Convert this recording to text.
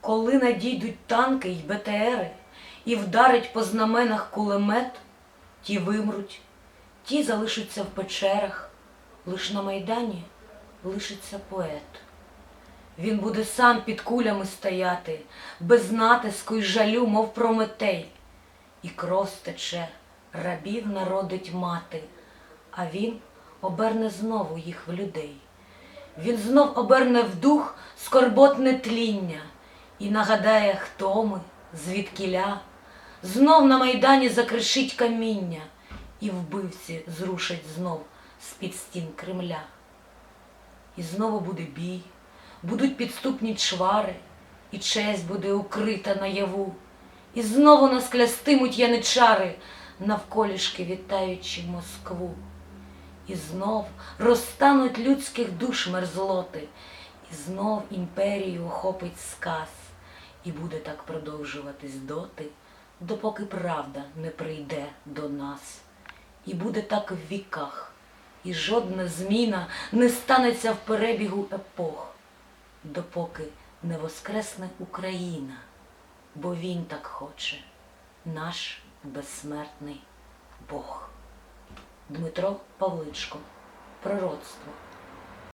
Коли надійдуть танки й БТРи, і вдарить по знаменах кулемет, ті вимруть, ті залишаться в печерах, лиш на майдані лишиться поет. Він буде сам під кулями стояти, без натиску й жалю, мов Прометей. І кров стече, рабів народить мати, а він оберне знову їх в людей. Він знов оберне в дух скорботне тління і нагадає, хто ми, звідкіля. Знов на майдані закришить каміння, і вбивці зрушать знов з-під стін Кремля. І знову буде бій, будуть підступні чвари, і честь буде укрита наяву. І знову нас клястимуть яничари, навколішки вітаючи Москву. І знов розтануть людських душ мерзлоти, і знов імперію охопить сказ, і буде так продовжуватись доти, допоки правда не прийде до нас. І буде так в віках, і жодна зміна не станеться в перебігу епох, допоки не воскресне Україна, бо він так хоче, наш безсмертний Бог. Дмитро Павличко. Пророцтво.